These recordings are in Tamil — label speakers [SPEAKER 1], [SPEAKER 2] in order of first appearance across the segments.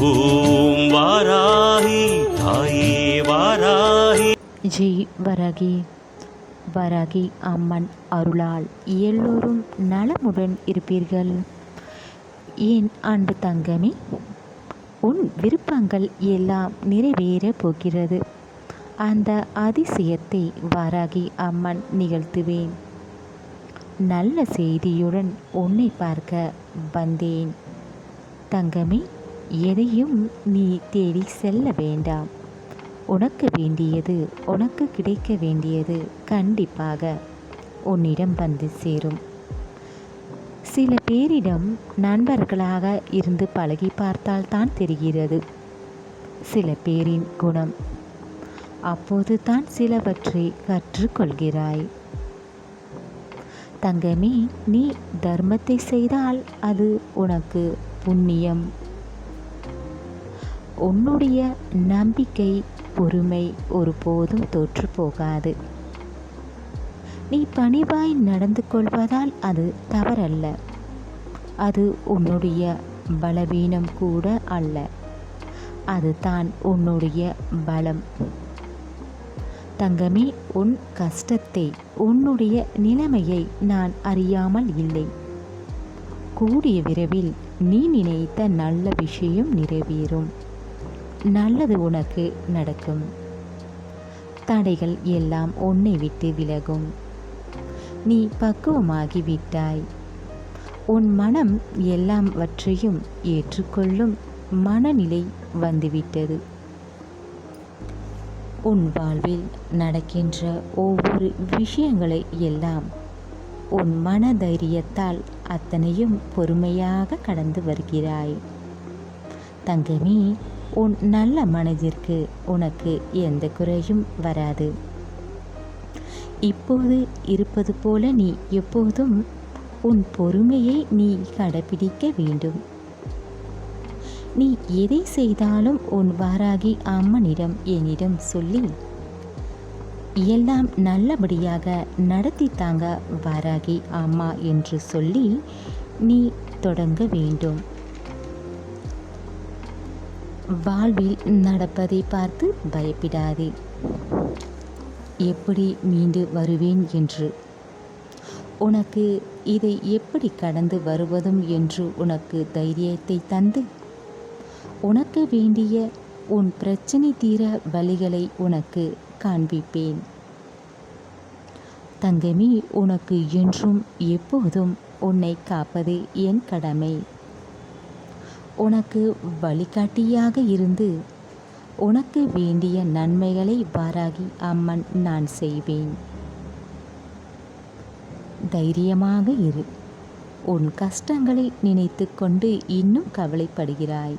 [SPEAKER 1] ஓம் வாராகி தாயே வாராகி
[SPEAKER 2] ஜெய் வரகி வரகி அம்மன் அருளால் எல்லோரும் நலமுடன் இருப்பீர்கள். என் அன்பு தங்கமே உன் விருப்பங்கள் எல்லாம் நிறைவேறப் போகிறது. அந்த அதிசயத்தை வராகி அம்மன் நிகழ்த்துவேன். நல்ல செய்தியுடன் உன்னை பார்க்க வந்தேன். தங்கமே எதையும் நீ தேடி செல்ல வேண்டாம். உனக்கு வேண்டியது உனக்கு கிடைக்க வேண்டியது கண்டிப்பாக உன்னிடம் வந்து சேரும். சில பேரிடம் நண்பர்களாக இருந்து பழகி பார்த்தால்தான் தெரிகிறது. சில பேரின் குணம். அப்போது தான் சிலவற்றை கற்றுக்கொள்கிறாய். தங்கமே நீ தர்மத்தை செய்தால் அது உனக்கு புண்ணியம். உன்னுடைய நம்பிக்கை பொறுமை ஒருபோதும் தோற்று போகாது. நீ பணிவாய் நடந்து கொள்வதால் அது தவறல்ல. அது உன்னுடைய பலவீனம் கூட அல்ல. அதுதான் உன்னுடைய பலம். தங்கமே உன் கஷ்டத்தை உன்னுடைய நிலைமையை நான் அறியாமல் இல்லை. கூடிய விரைவில் நீ நினைத்த நல்ல விஷயம் நிறைவேறும். நல்லது உனக்கு நடக்கும். தடைகள் எல்லாம் உன்னை விட்டு விலகும். நீ பக்குவமாகி விட்டாய். உன் மனம் எல்லாவற்றையும் ஏற்றுக்கொள்ளும் மனநிலை வந்துவிட்டது. உன் வாழ்வில் நடக்கின்ற ஒவ்வொரு விஷயங்களை எல்லாம் உன் மன தைரியத்தால் அத்தனையும் பொறுமையாக கடந்து வருகிறாய். தங்கமே உன் நல்ல மனதிற்கு உனக்கு எந்த குறையும் வராது. இப்போது இருப்பது போல நீ எப்போதும் உன் பொறுமையை நீ கடைபிடிக்க வேண்டும். நீ எதை செய்தாலும் உன் வாராகி அம்மனிடம் என்னிடம் சொல்லி எல்லாம் நல்லபடியாக நடத்தி தாங்க வாராகி அம்மா என்று சொல்லி நீ தொடங்க வேண்டும். வாழ்வில் நடப்பதை பார்த்து பயப்படாதே. எப்படி மீண்டு வருவேன் என்று? உனக்கு இதை எப்படி கடந்து வருவதும் என்று உனக்கு தைரியத்தை தந்து? உனக்கு வேண்டிய உன் பிரச்சனை தீர வழிகளை உனக்கு காண்பிப்பேன். தங்கமி உனக்கு என்றும் எப்போதும் உன்னை காப்பது என் கடமை. உனக்கு வழிகாட்டியாக இருந்து உனக்கு வேண்டிய நன்மைகளை வாராகி அம்மன் நான் செய்வேன். தைரியமாக இரு. உன் கஷ்டங்களை நினைத்து கொண்டு இன்னும் கவலைப்படுகிறாய்.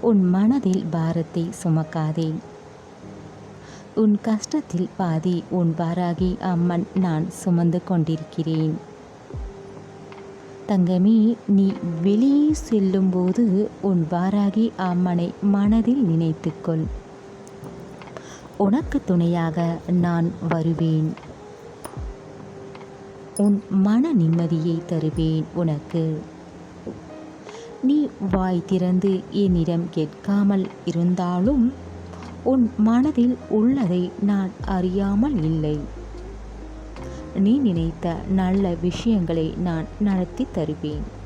[SPEAKER 2] உன் மனதில் பாரத்தை சுமக்காதே. உன் கஷ்டத்தில் பாதி உன் பாராகி அம்மன் நான் சுமந்து கொண்டிருக்கிறேன். தங்கமே நீ வெளியே செல்லும்போது உன் வாராகி அம்மனை மனதில் நினைத்துக்கொள். உனக்கு துணையாக நான் வருவேன். உன் மன நிம்மதியை தருவேன் உனக்கு. நீ வாய் திறந்து என்னிடம் கேட்காமல் இருந்தாலும் உன் மனதில் உள்ளதை நான் அறியாமல் இல்லை. நீ நினைத்த நல்ல விஷயங்களை நான் நடத்தி தருவேன்.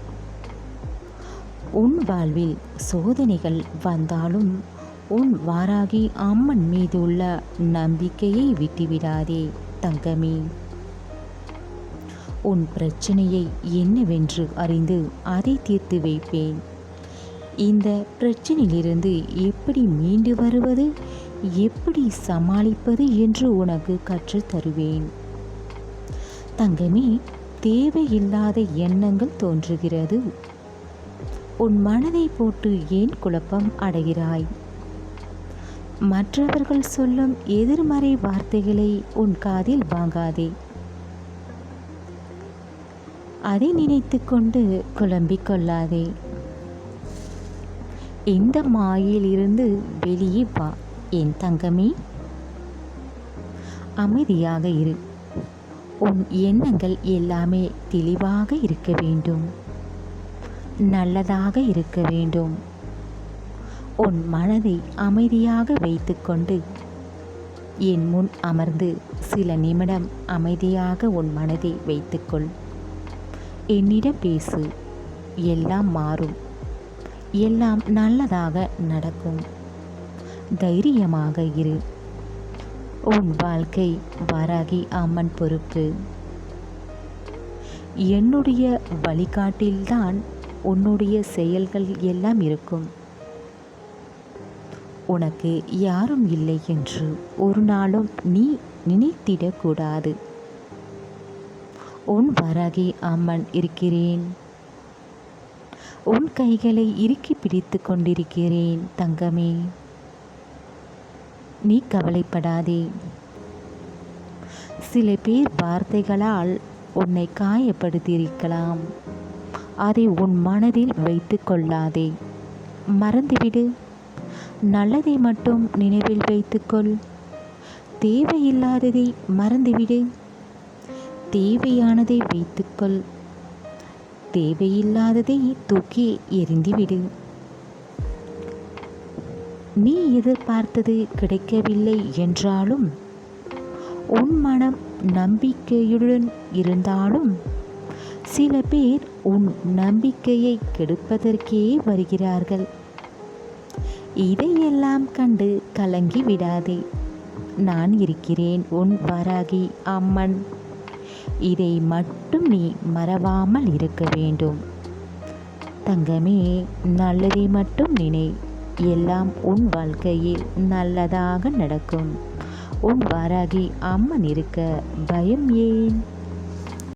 [SPEAKER 2] உன் வாழ்வில் சோதனைகள் வந்தாலும் உன் வாராகி அம்மன் மீது உள்ள நம்பிக்கையை விட்டுவிடாதே தங்கமே. உன் பிரச்சனையை என்னவென்று அறிந்து அதை தீர்த்து வைப்பேன். இந்த பிரச்சனையிலிருந்து எப்படி மீண்டு வருவது எப்படி சமாளிப்பது என்று உனக்கு கற்றுத்தருவேன். தங்கமே தேவையில்லாத எண்ணங்கள் தோன்றுகிறது. உன் மனதை போட்டு ஏன் குழப்பம் அடைகிறாய்? மற்றவர்கள் சொல்லும் எதிர்மறை வார்த்தைகளை உன் காதில் வாங்காதே. அதை நினைத்து கொண்டு குழம்பிக் கொள்ளாதே. இந்த மாயிலிருந்து வெளியே வா என் தங்கமே. அமைதியாக இரு. உன் எண்ணங்கள் எல்லாமே தெளிவாக இருக்க வேண்டும். நல்லதாக இருக்க வேண்டும். உன் மனதை அமைதியாக வைத்துக்கொண்டு என் முன் அமர்ந்து சில நிமிடம் அமைதியாக உன் மனதை வைத்துக்கொள். என்னிடம் பேசு. எல்லாம் மாறும். எல்லாம் நல்லதாக நடக்கும். தைரியமாக இரு. உன் வாழ்க்கை வாராகி அம்மன் பொறுப்பு. என்னுடைய வழிகாட்டில்தான் உன்னுடைய செயல்கள் எல்லாம் இருக்கும். உனக்கு யாரும் இல்லை என்று ஒரு நாளும் நீ நினைத்திடக்கூடாது உன் வராகி அம்மன் இருக்கிறேன். உன் கைகளை இறுக்கி பிடித்து கொண்டிருக்கிறேன் தங்கமே. நீ கவலைப்படாதே. சில பேர் வார்த்தைகளால் உன்னை காயப்படுத்தியிருக்கலாம். அதை உன் மனதில் வைத்து கொள்ளாதே. மறந்துவிடு. நல்லதை மட்டும் நினைவில் வைத்துக்கொள் தேவையில்லாததை மறந்துவிடு. தேவையானதை வைத்துக்கொள் தேவையில்லாததை தூக்கி எறிந்துவிடு. நீ எதிர்பார்த்தது கிடைக்கவில்லை என்றாலும் உன் மனம் நம்பிக்கையுடன் இருந்தாலும் சில பேர் உன் நம்பிக்கையை கெடுப்பதற்கே வருகிறார்கள். இதையெல்லாம் கண்டு கலங்கி விடாதே. நான் இருக்கிறேன் உன் வராகி அம்மன். இதை மட்டும் நீ மறவாமல் இருக்க வேண்டும். தங்கமே நல்லதை மட்டும் நினை. எல்லாம் உன் வாழ்க்கையில் நல்லதாக நடக்கும். உன் வாராகி அம்மன் இருக்க பயம் ஏன்?